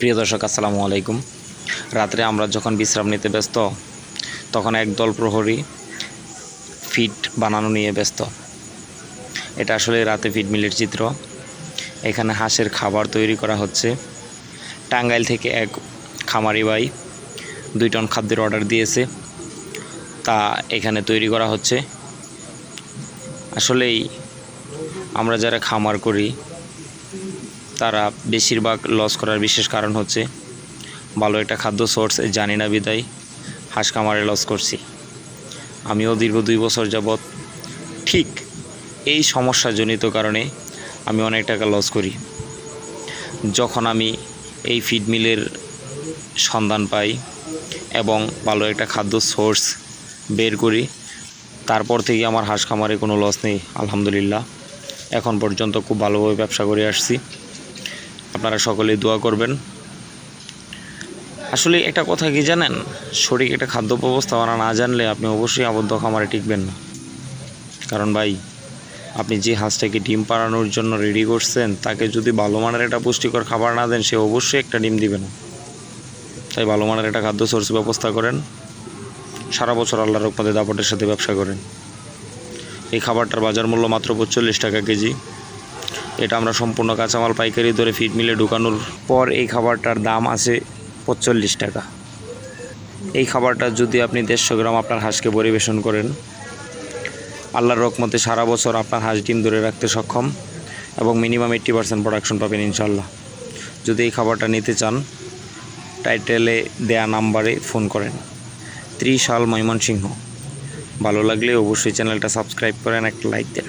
প্রিয় দর্শক, আসসালামু আলাইকুম। রাত্রে আমরা যখন বিশ্রাম নিতে ব্যস্ত, তখন একদল প্রহরী ফিট বানানো নিয়ে ব্যস্ত। এটা আসলে রাতে ফিড মিলের চিত্র। এখানে হাঁসের খাবার তৈরি করা হচ্ছে। টাঙ্গাইল থেকে এক খামারি ভাই দুই টন খাদ্যের অর্ডার দিয়েছে। তা এখানে তৈরি করা হচ্ছে। আসলেই আমরা যারা খামার করি তারা বেশিরভাগ লস করার বিশেষ কারণ হচ্ছে ভালো একটা খাদ্য সোর্স জানি না বিদায়, হাঁস খামারে লস করছি। আমিও দীর্ঘ দুই বছর যাবৎ ঠিক এই সমস্যাজনিত কারণে আমি অনেক টাকা লস করি। যখন আমি এই ফিড মিলের সন্ধান পাই এবং ভালো একটা খাদ্য সোর্স বের করি, তারপর থেকে আমার হাঁস খামারে কোনো লস নেই, আলহামদুলিল্লাহ। এখন পর্যন্ত খুব ভালোভাবে ব্যবসা করে আসছি। আপনারা সকলেই দোয়া করবেন। আসলে একটা কথা কি জানেন? সঠিক একটা খাদ্য ব্যবস্থা ব্যবস্থাপনা না জানলে আপনি অবশ্যই আবদ্ধ খামারে টিকবেন না। কারণ ভাই, আপনি যে হাঁসটাকে ডিম পাড়ানোর জন্য রেডি করছেন, তাকে যদি ভালো মানের একটা পুষ্টিকর খাবার না দেন, সে অবশ্যই একটা ডিম দিবে না। তাই ভালো মানের একটা খাদ্য সোর্স ব্যবস্থা করেন। সারা বছর আল্লাহর রকমতে দাপটের সাথে ব্যবসা করেন। এই খাবারটার বাজার মূল্য মাত্র পঁচল্লিশ টাকা কেজি। এটা আমরা সম্পূর্ণ কাঁচামাল পাইকারি ধরে ফিড মিলে ঢুকানোর পর এই খাবারটার দাম আছে পঁচল্লিশ টাকা। এই খাবারটা যদি আপনি দেড়শো গ্রাম আপনার হাঁসকে পরিবেশন করেন, আল্লাহর রকমতে সারা বছর আপনার হাঁস ডিম ধরে রাখতে সক্ষম এবং মিনিমাম এইট্টি পার্সেন্ট প্রোডাকশন পাবেন ইনশাল্লাহ যদি এই খাবারটা নিতে চান টাইটেলে দেয়া নাম্বারে ফোন করেন। ত্রিশাল ময়মনসিংহ। ভালো লাগলে অবশ্যই চ্যানেলটা সাবস্ক্রাইব করেন, একটা লাইক দেন।